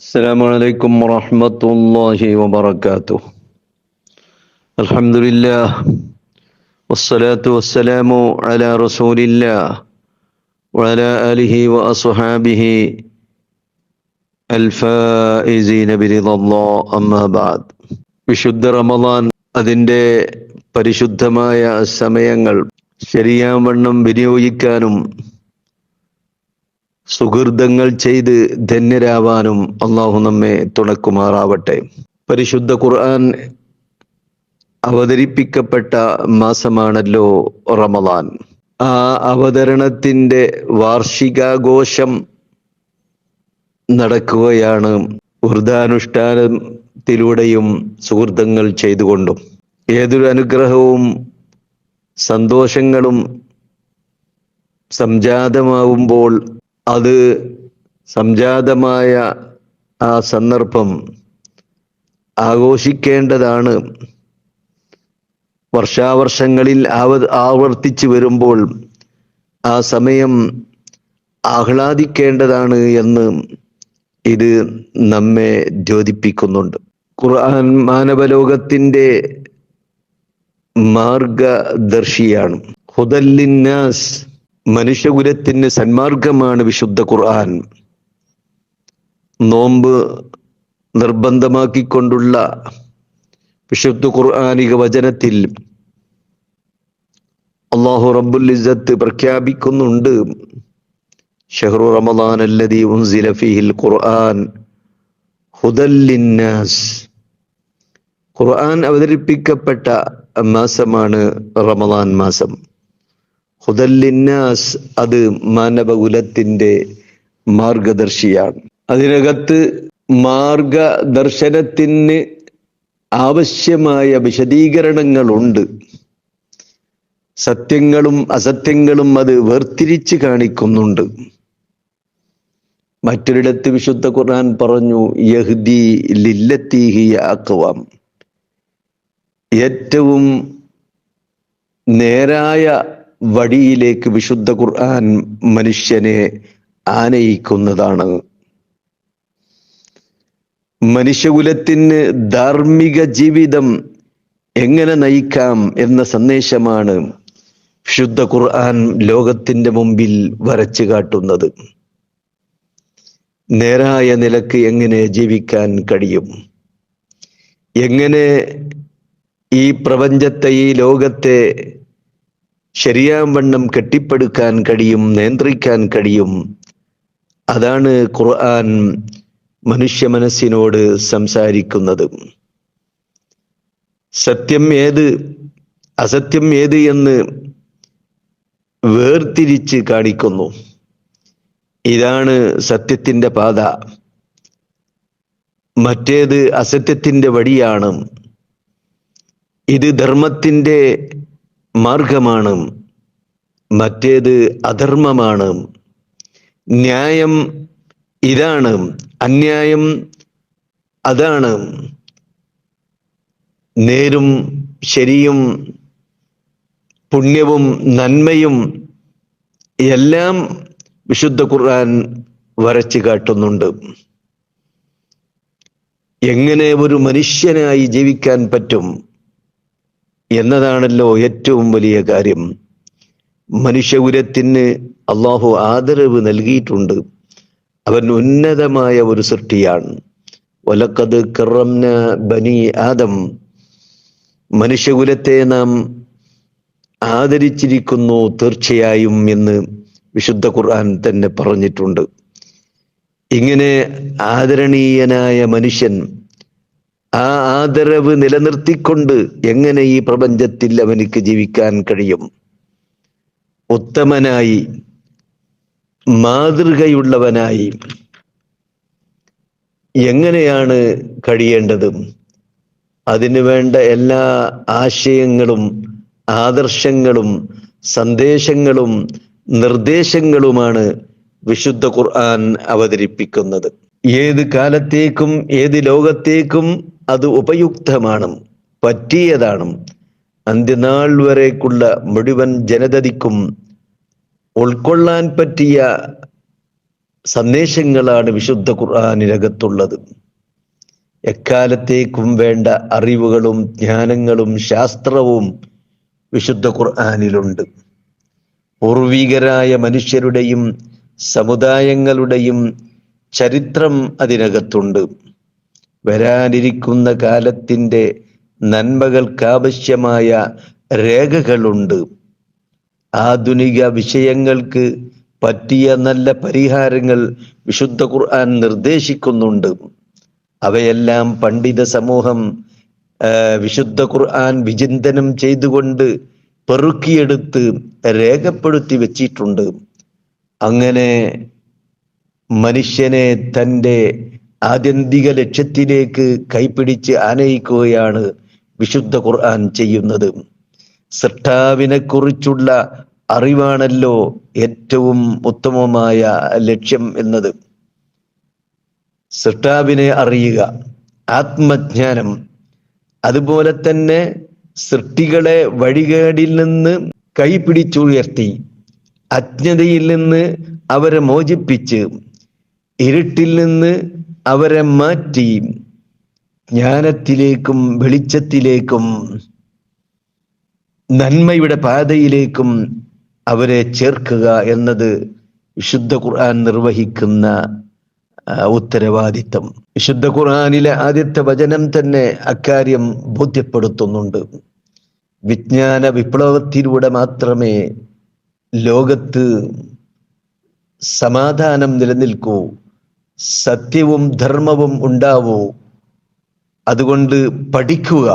السلام عليكم ورحمة الله وبركاته الحمد لله والصلاة والسلام على رسول الله وعلى آله وأصحابه الفائزين برضا الله أما بعد വിശുദ്ധ റമദാൻ അതിൻ്റെ പരിശുദ്ധമായ സമയങ്ങൾ ശരിയാവണ്ണം വിനിയോഗിക്കാനും സുഹൃതങ്ങൾ ചെയ്ത് ധന്യരാവാനും അള്ളാഹു നമ്മെ തുണക്കുമാറാവട്ടെ. പരിശുദ്ധ ഖുർആൻ അവതരിപ്പിക്കപ്പെട്ട മാസമാണല്ലോ റമദാൻ. ആ അവതരണത്തിന്റെ വാർഷികാഘോഷം നടക്കുകയാണ്. വൃതാനുഷ്ഠാനത്തിലൂടെയും സുഹൃതങ്ങൾ ചെയ്തുകൊണ്ടും. ഏതൊരു അനുഗ്രഹവും സന്തോഷങ്ങളും സംജാതമാവുമ്പോൾ അത് സംജാതമായ ആ സന്ദർഭം ആഘോഷിക്കേണ്ടതാണ്. വർഷാവർഷങ്ങളിൽ ആവ ആവർത്തിച്ചു വരുമ്പോൾ ആ സമയം ആഹ്ലാദിക്കേണ്ടതാണ് എന്ന് ഇത് നമ്മെ ദ്യോതിപ്പിക്കുന്നുണ്ട് ഖുർആൻ മാനവലോകത്തിന്റെ മാർഗദർശിയാണ്. ഹുദല്ലിന്നാസ് മനുഷ്യകുലത്തിന് സന്മാർഗമാണ് വിശുദ്ധ ഖുർആൻ. നോമ്പ് നിർബന്ധമാക്കിക്കൊണ്ടുള്ള വിശുദ്ധ ഖുർആാനിക വചനത്തിൽ അള്ളാഹു റബ്ബുൽ ഇസ്സത്ത് പ്രഖ്യാപിക്കുന്നുണ്ട്. ഷെഹ്റു റമദാൻ അല്ലദീ ഉൻസില ഫീഹിൽ ഖുർആൻ ഹുദല്ലിന്നാസ് ഖുർആൻ അവതരിപ്പിക്കപ്പെട്ട മാസമാണ് റമദാൻ മാസം. ഹുദല്ലിന്നാസ് അത് മാനവകുലത്തിന്റെ മാർഗദർശിയാണ്. അതിനകത്ത് മാർഗദർശനത്തിന് ആവശ്യമായ വിശദീകരണങ്ങളുണ്ട്. സത്യങ്ങളും അസത്യങ്ങളും അത് വേർതിരിച്ച് കാണിക്കുന്നുണ്ട്. മറ്റൊരിടത്ത് വിശുദ്ധ ഖുർആൻ പറഞ്ഞു യഹ്ദി ലില്ലത്തീഹിയ അക്വാം ഏറ്റവും നേരായ വഴിയിലേക്ക് വിശുദ്ധ ഖുർആൻ മനുഷ്യനെ ആനയിക്കുന്നതാണ്. മനുഷ്യകുലത്തിന് ധാർമ്മിക ജീവിതം എങ്ങനെ നയിക്കാം എന്ന സന്ദേശമാണ് ശുദ്ധ ഖുർആൻ ലോകത്തിന്റെ മുമ്പിൽ വരച്ചു കാട്ടുന്നത്. നേരായ നിലയ്ക്ക് എങ്ങനെ ജീവിക്കാൻ കഴിയും? എങ്ങനെ ഈ പ്രപഞ്ചത്തെ ഈ ലോകത്തെ ശരിയാവണ്ണം കെട്ടിപ്പടുക്കാൻ കഴിയും നിയന്ത്രിക്കാൻ കഴിയും. അതാണ് ഖുർആൻ മനുഷ്യ മനസ്സിനോട് സംസാരിക്കുന്നത്. സത്യം ഏത് അസത്യം ഏത് എന്ന് വേർതിരിച്ച് കാണിക്കുന്നു. ഇതാണ് സത്യത്തിന്റെ പാത. മറ്റേത് അസത്യത്തിന്റെ വഴിയാണ്. ഇത് ധർമ്മത്തിന്റെ മാർഗമാണ്. മറ്റേത് അധർമ്മമാണ്. ന്യായം ഇതാണ്. അന്യായം അതാണ്. നേരും ശരിയും പുണ്യവും നന്മയും എല്ലാം വിശുദ്ധ ഖുർആൻ വരച്ചു കാട്ടുന്നുണ്ട്. എങ്ങനെ ഒരു മനുഷ്യനായി ജീവിക്കാൻ പറ്റും? എന്നതാണല്ലോ ഏറ്റവും വലിയ കാര്യം. മനുഷ്യകുലത്തിന് അള്ളാഹു ആദരവ് നൽകിയിട്ടുണ്ട്. അവൻ ഉന്നതമായ ഒരു സൃഷ്ടിയാണ്. വലക്കത് കറംന ബനി ആദം. മനുഷ്യകുലത്തെ നാം ആദരിച്ചിരിക്കുന്നു തീർച്ചയായും എന്ന് വിശുദ്ധ ഖുർആൻ തന്നെ പറഞ്ഞിട്ടുണ്ട്. ഇങ്ങനെ ആദരണീയനായ മനുഷ്യൻ ആ ആദരവ് നിലനിർത്തിക്കൊണ്ട് എങ്ങനെ ഈ പ്രപഞ്ചത്തിൽ അവനിക്ക് ജീവിക്കാൻ കഴിയും? ഉത്തമനായി മാതൃകയുള്ളവനായി എങ്ങനെയാണ് കഴിയേണ്ടത്? അതിനു വേണ്ട എല്ലാ ആശയങ്ങളും ആദർശങ്ങളും സന്ദേശങ്ങളും നിർദ്ദേശങ്ങളുമാണ് വിശുദ്ധ ഖുർആൻ അവതരിപ്പിക്കുന്നത്. ഏത് കാലത്തേക്കും ഏത് ലോകത്തേക്കും അത് ഉപയുക്തമാണ് പറ്റിയതാണ്. അന്ത്യനാൾ വരേക്കുള്ള മുഴുവൻ ജനതയ്ക്കും ഉൾക്കൊള്ളാൻ പറ്റിയ സന്ദേശങ്ങളാണ് വിശുദ്ധ ഖുർആാനിനകത്തുള്ളത്. എക്കാലത്തേക്കും വേണ്ട അറിവുകളും ജ്ഞാനങ്ങളും ശാസ്ത്രവും വിശുദ്ധ ഖുർആാനിലുണ്ട്. പൂർവികരായ മനുഷ്യരുടെയും സമുദായങ്ങളുടെയും ചരിത്രം അതിനകത്തുണ്ട്. വരാനിരിക്കുന്ന കാലത്തിന്റെ നന്മകൾക്കാവശ്യമായ രേഖകളുണ്ട്. ആധുനിക വിഷയങ്ങൾക്ക് പറ്റിയ നല്ല പരിഹാരങ്ങൾ വിശുദ്ധ ഖുർആൻ നിർദ്ദേശിക്കുന്നുണ്ട്. അവയെല്ലാം പണ്ഡിത സമൂഹം വിശുദ്ധ ഖുർആൻ വിചിന്തനം ചെയ്തുകൊണ്ട് പെറുക്കിയെടുത്ത് രേഖപ്പെടുത്തി വെച്ചിട്ടുണ്ട്. അങ്ങനെ മനുഷ്യനെ തന്റെ ആത്യന്തിക ലക്ഷ്യത്തിലേക്ക് കൈപിടിച്ച് ആനയിക്കുകയാണ് വിശുദ്ധ ഖുർആൻ ചെയ്യുന്നത്. സൃഷ്ടാവിനെ കുറിച്ചുള്ള അറിവാണല്ലോ ഏറ്റവും ഉത്തമമായ ലക്ഷ്യം എന്നത്. സൃഷ്ടാവിനെ അറിയുക ആത്മജ്ഞാനം അതുപോലെ തന്നെ സൃഷ്ടികളെ വഴികേടിൽ നിന്ന് കൈപിടിച്ചുയർത്തി അജ്ഞതയിൽ നിന്ന് അവരെ മോചിപ്പിച്ച് ഇരുട്ടിൽ നിന്ന് അവരെ മാറ്റി ജ്ഞാനത്തിലേക്കും വെളിച്ചത്തിലേക്കും നന്മയുടെ പാതയിലേക്കും അവരെ ചേർക്കുക എന്നത് വിശുദ്ധ ഖുർആൻ നിർവഹിക്കുന്ന ഉത്തരവാദിത്തം. വിശുദ്ധ ഖുർആാനിലെ ആദ്യത്തെ വചനം തന്നെ അക്കാര്യം ബോധ്യപ്പെടുത്തുന്നുണ്ട്. വിജ്ഞാന വിപ്ലവത്തിലൂടെ മാത്രമേ ലോകത്ത് സമാധാനം നിലനിൽക്കൂ. സത്യവും ധർമ്മവും ഉണ്ടാവൂ. അതുകൊണ്ട് പഠിക്കുക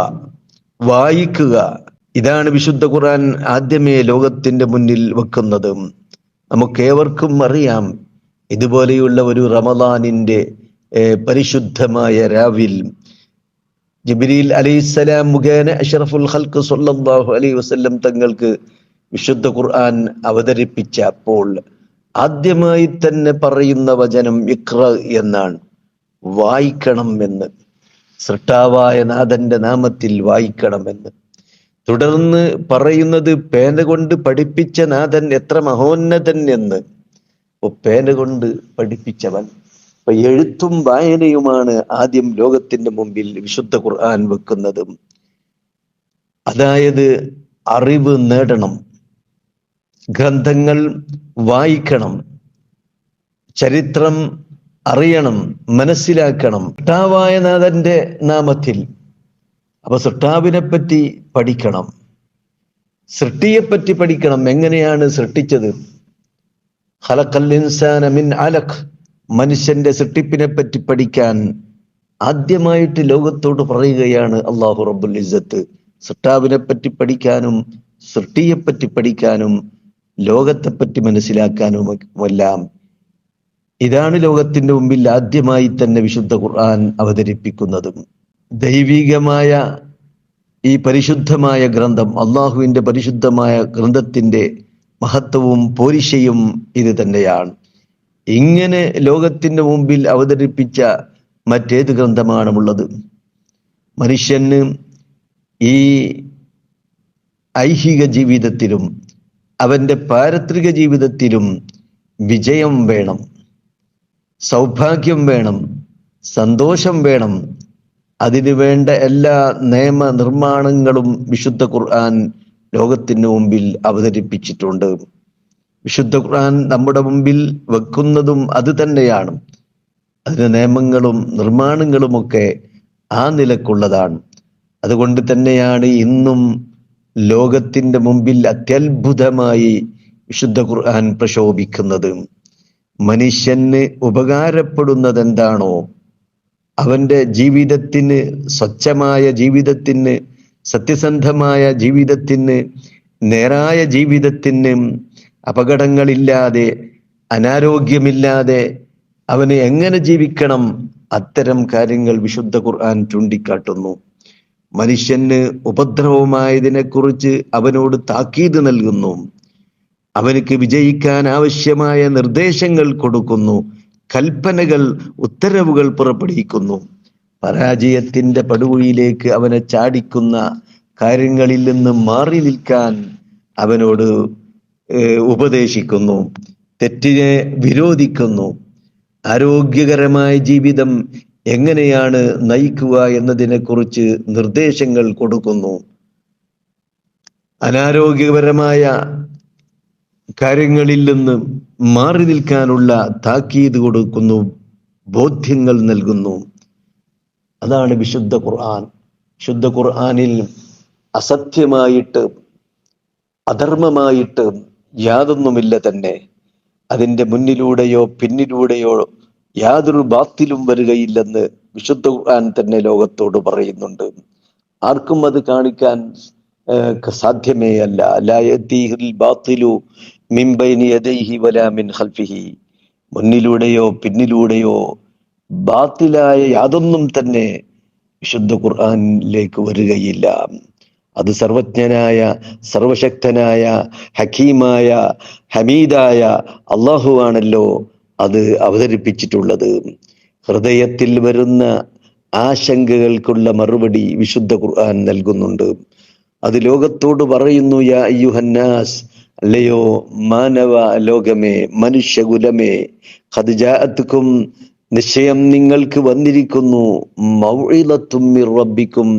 വായിക്കുക. ഇതാണ് വിശുദ്ധ ഖുർആൻ ആദ്യമേ ലോകത്തിന്റെ മുന്നിൽ വെക്കുന്നത്. നമുക്കേവർക്കും അറിയാം ഇതുപോലെയുള്ള ഒരു റമദാനിന്റെ പരിശുദ്ധമായ രാവിൽ ജിബ്രീൽ അലൈഹിസ്സലാം മുഖേന അഷറഫുൽ ഹൽക്ക് സല്ലല്ലാഹു അലൈഹി വസല്ലം തങ്ങൾക്ക് വിശുദ്ധ ഖുർആൻ അവതരിപ്പിച്ചപ്പോൾ ആദ്യമായി തന്നെ പറയുന്ന വചനം ഇക്ര എന്നാണ്. വായിക്കണം എന്ന് സൃഷ്ടാവായ നാഥന്റെ നാമത്തിൽ വായിക്കണമെന്ന്. തുടർന്ന് പറയുന്നത് പേന കൊണ്ട് പഠിപ്പിച്ച നാഥൻ എത്ര മഹോന്നതൻ എന്ന്. പേന കൊണ്ട് പഠിപ്പിച്ചവൻ. അപ്പൊ എഴുത്തും വായനയുമാണ് ആദ്യം ലോകത്തിന്റെ മുമ്പിൽ വിശുദ്ധ ഖുർആൻ വെക്കുന്നത്. അതായത് അറിവ് നേടണം. ഗ്രന്ഥങ്ങൾ വായിക്കണം ചരിത്രം അറിയണം മനസ്സിലാക്കണം. സൃഷ്ടാവായ നാഥന്റെ നാമത്തിൽ അപ്പൊ സൃഷ്ടാവിനെ പറ്റി പഠിക്കണം. സൃഷ്ടിയെ പറ്റി പഠിക്കണം. എങ്ങനെയാണ് സൃഷ്ടിച്ചത്? ഖലഖൽ ഇൻസാന മിൻ അലഖ്. മനുഷ്യന്റെ സൃഷ്ടിപ്പിനെ പറ്റി പഠിക്കാൻ ആദ്യമായിട്ട് ലോകത്തോട് പറയുകയാണ് അള്ളാഹു റബുൽ ഇസത്ത് സൃഷ്ടാവിനെ പറ്റി പഠിക്കാനും സൃഷ്ടിയെ പറ്റി പഠിക്കാനും ലോകത്തെ പറ്റി മനസ്സിലാക്കാനും എല്ലാം ഇതാണ് ലോകത്തിന്റെ മുമ്പിൽ ആദ്യമായി തന്നെ വിശുദ്ധ ഖുർആൻ അവതരിപ്പിക്കുന്നതും. ദൈവികമായ ഈ പരിശുദ്ധമായ ഗ്രന്ഥം അള്ളാഹുവിന്റെ പരിശുദ്ധമായ ഗ്രന്ഥത്തിന്റെ മഹത്വവും പോരിശയും ഇത് തന്നെയാണ്. ഇങ്ങനെ ലോകത്തിന്റെ മുമ്പിൽ അവതരിപ്പിച്ച മറ്റേത് ഗ്രന്ഥമാണുള്ളത്. മനുഷ്യന് ഈ ഐഹിക ജീവിതത്തിലും അവന്റെ പാരത്രിക ജീവിതത്തിലും വിജയം വേണം സൗഭാഗ്യം വേണം സന്തോഷം വേണം. അതിനു വേണ്ട എല്ലാ നിയമ നിർമ്മാണങ്ങളും വിശുദ്ധ ഖുർആൻ ലോകത്തിന് മുമ്പിൽ അവതരിപ്പിച്ചിട്ടുണ്ട്. വിശുദ്ധ ഖുർആൻ നമ്മുടെ മുമ്പിൽ വെക്കുന്നതും അത് തന്നെയാണ്. അതിന് നിയമങ്ങളും നിർമ്മാണങ്ങളുമൊക്കെ ആ നിലക്കുള്ളതാണ്. അതുകൊണ്ട് തന്നെയാണ് ഇന്നും ലോകത്തിന്റെ മുമ്പിൽ അത്യത്ഭുതമായി വിശുദ്ധ ഖുർആൻ പ്രശോഭിക്കുന്നത്. മനുഷ്യന് ഉപകാരപ്പെടുന്നത് എന്താണോ അവന്റെ ജീവിതത്തിന് സ്വച്ഛമായ ജീവിതത്തിന് സത്യസന്ധമായ ജീവിതത്തിന് നേരായ ജീവിതത്തിന് അപകടങ്ങളില്ലാതെ അനാരോഗ്യമില്ലാതെ അവന് എങ്ങനെ ജീവിക്കണം? അത്തരം കാര്യങ്ങൾ വിശുദ്ധ ഖുർആൻ ചൂണ്ടിക്കാട്ടുന്നു. മനുഷ്യന് ഉപദ്രവമായതിനെക്കുറിച്ച് അവനോട് താക്കീത് നൽകുന്നു. അവനക്ക് വിജയിക്കാൻ ആവശ്യമായ നിർദ്ദേശങ്ങൾ കൊടുക്കുന്നു. കൽപ്പനകൾ ഉത്തരവുകൾ പുറപ്പെടുവിക്കുന്നു. പരാജയത്തിന്റെ പടുകുഴിയിലേക്ക് അവനെ ചാടിക്കുന്ന കാര്യങ്ങളിൽ നിന്ന് മാറി നിൽക്കാൻ അവനോട് ഉപദേശിക്കുന്നു. തെറ്റിനെ വിരോധിക്കുന്നു. ആരോഗ്യകരമായ ജീവിതം എങ്ങനെയാണ് നയിക്കുക എന്നതിനെക്കുറിച്ച് നിർദ്ദേശങ്ങൾ കൊടുക്കുന്നു. അനാരോഗ്യപരമായ കാര്യങ്ങളിൽ നിന്ന് മാറി നിൽക്കാനുള്ള താക്കീത് കൊടുക്കുന്നു ബോധ്യങ്ങൾ നൽകുന്നു. അതാണ് വിശുദ്ധ ഖുർആൻ. ശുദ്ധ ഖുർആനിൽ അസത്യമായിട്ട് അധർമ്മമായിട്ട് യാതൊന്നുമില്ല തന്നെ. അതിന്റെ മുന്നിലൂടെയോ പിന്നിലൂടെയോ യാതൊരു ബാത്തിലും വരികയില്ലെന്ന് വിശുദ്ധ ഖുർആൻ തന്നെ ലോകത്തോട് പറയുന്നുണ്ട്. ആർക്കും അത് കാണിക്കാൻ സാധ്യമേ അല്ല. ബാത്തിലു മിൻ ഖൽഫിഹി. മുന്നിലൂടെയോ പിന്നിലൂടെയോ ബാത്തിലായ യാതൊന്നും തന്നെ വിശുദ്ധ ഖുർആനിലേക്ക് വരികയില്ല. അത് സർവജ്ഞനായ സർവശക്തനായ ഹക്കീമായ ഹമീദായ അള്ളാഹു ആണല്ലോ അത് അവതരിപ്പിച്ചിട്ടുള്ളത്. ഹൃദയത്തിൽ വരുന്ന ആശങ്കകൾക്കുള്ള മറുപടി വിശുദ്ധ ഖുർആൻ നൽകുന്നുണ്ട്. അത് ലോകത്തോട് പറയുന്നു യാ അയ്യുഹന്നാസ് അല്ലയോ മാനവ ലോകമേ മനുഷ്യകുലമേ ഖദ്ജാഅത്തുക്കും നിശ്ചയം നിങ്ങൾക്ക് വന്നിരിക്കുന്നു മൗഴിലത്തും റബ്ബിക്കും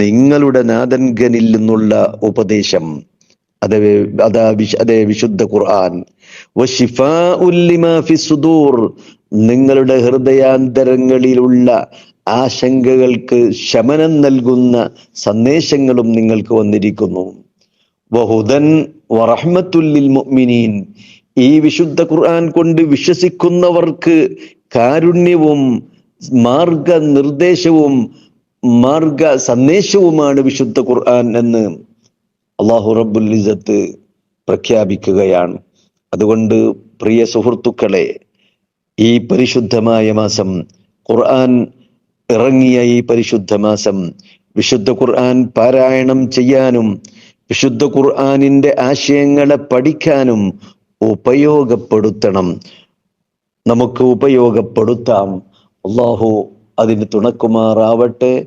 നിങ്ങളുടെ നാഥൻകനിൽ നിന്നുള്ള ഉപദേശം. അത് അതാ വിശുദ്ധ ഖുർആൻ. നിങ്ങളുടെ ഹൃദയാന്തരങ്ങളിലുള്ള ആശങ്കകൾക്ക് ശമനം നൽകുന്ന സന്ദേശങ്ങളും നിങ്ങൾക്ക് വന്നിരിക്കുന്നു. വഹുദൻ വറഹ്മത്തുല്ലിൽ മുഅ്മിനീൻ. ഈ വിശുദ്ധ ഖുർആൻ കൊണ്ട് വിശ്വസിക്കുന്നവർക്ക് കാരുണ്യവും മാർഗനിർദ്ദേശവും മാർഗ സന്ദേശവുമാണ് വിശുദ്ധ ഖുർആൻ എന്ന്. അള്ളാഹു റബ്ബുൽ ഇസത്ത് പ്രഖ്യാപിക്കുകയാണ്. അതുകൊണ്ട് പ്രിയ സുഹൃത്തുക്കളെ ഈ പരിശുദ്ധമായ മാസം ഖുർആൻ ഇറങ്ങിയ ഈ പരിശുദ്ധ മാസം വിശുദ്ധ ഖുർആൻ പാരായണം ചെയ്യാനും വിശുദ്ധ ഖുർആനിന്റെ ആശയങ്ങളെ പഠിക്കാനും ഉപയോഗപ്പെടുത്തണം. നമുക്ക് ഉപയോഗപ്പെടുത്താം. അള്ളാഹു അതിന് തുണക്കുമാറാവട്ടെ.